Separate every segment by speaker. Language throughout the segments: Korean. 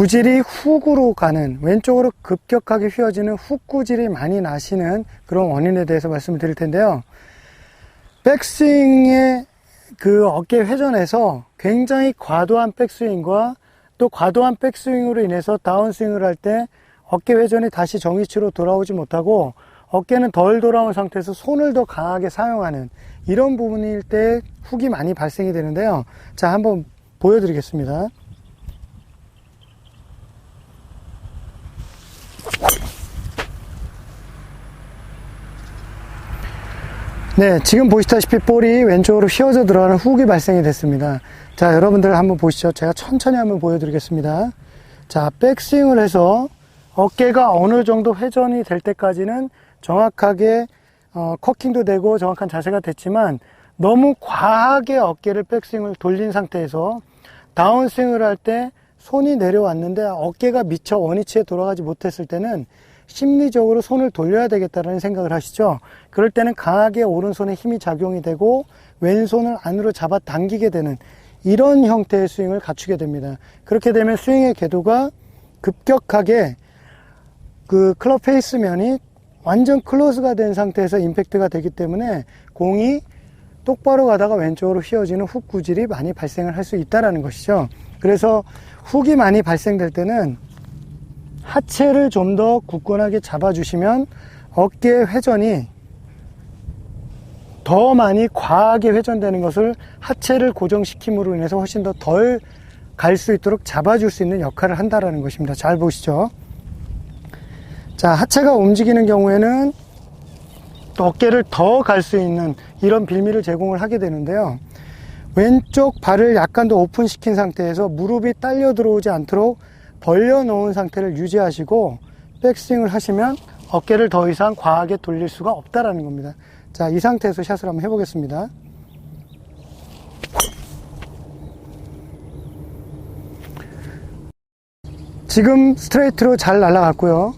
Speaker 1: 구질이 훅으로 가는 왼쪽으로 급격하게 휘어지는 훅 구질이 많이 나시는 그런 원인에 대해서 말씀을 드릴 텐데요. 백스윙의 그 어깨 회전에서 굉장히 과도한 백스윙과 또 과도한 백스윙으로 인해서 다운스윙을 할 때 어깨 회전이 다시 정위치로 돌아오지 못하고 어깨는 덜 돌아온 상태에서 손을 더 강하게 사용하는 이런 부분일 때 훅이 많이 발생이 되는데요. 자, 한번 보여드리겠습니다. 네, 지금 보시다시피 볼이 왼쪽으로 휘어져 들어가는 훅이 발생이 됐습니다. 자, 여러분들 한번 보시죠. 제가 천천히 한번 보여드리겠습니다. 자, 백스윙을 해서 어깨가 어느 정도 회전이 될 때까지는 정확하게 어, 커킹도 되고 정확한 자세가 됐지만 너무 과하게 어깨를 백스윙을 돌린 상태에서 다운스윙을 할 때 손이 내려왔는데 어깨가 미처 원위치에 돌아가지 못했을 때는 심리적으로 손을 돌려야 되겠다라는 생각을 하시죠. 그럴 때는 강하게 오른손에 힘이 작용이 되고 왼손을 안으로 잡아 당기게 되는 이런 형태의 스윙을 갖추게 됩니다. 그렇게 되면 스윙의 궤도가 급격하게 그 클럽 페이스면이 완전 클로즈가 된 상태에서 임팩트가 되기 때문에 공이 똑바로 가다가 왼쪽으로 휘어지는 훅 구질이 많이 발생을 할 수 있다라는 것이죠. 그래서 훅이 많이 발생될 때는 하체를 좀 더 굳건하게 잡아주시면 어깨 회전이 더 많이 과하게 회전되는 것을 하체를 고정시킴으로 인해서 훨씬 더 덜 갈 수 있도록 잡아줄 수 있는 역할을 한다라는 것입니다. 잘 보시죠. 자, 하체가 움직이는 경우에는 또 어깨를 더 갈 수 있는 이런 빌미를 제공을 하게 되는데요. 왼쪽 발을 약간 더 오픈시킨 상태에서 무릎이 딸려 들어오지 않도록 벌려 놓은 상태를 유지하시고 백스윙을 하시면 어깨를 더 이상 과하게 돌릴 수가 없다라는 겁니다. 자, 이 상태에서 샷을 한번 해보겠습니다. 지금 스트레이트로 잘 날아갔고요.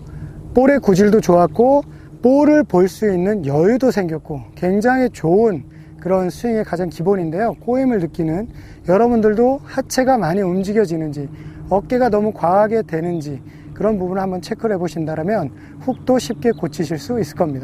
Speaker 1: 볼의 구질도 좋았고 볼을 볼 수 있는 여유도 생겼고 굉장히 좋은 그런 스윙의 가장 기본인데요. 꼬임을 느끼는 여러분들도 하체가 많이 움직여지는지 어깨가 너무 과하게 되는지 그런 부분을 한번 체크를 해 보신다면 훅도 쉽게 고치실 수 있을 겁니다.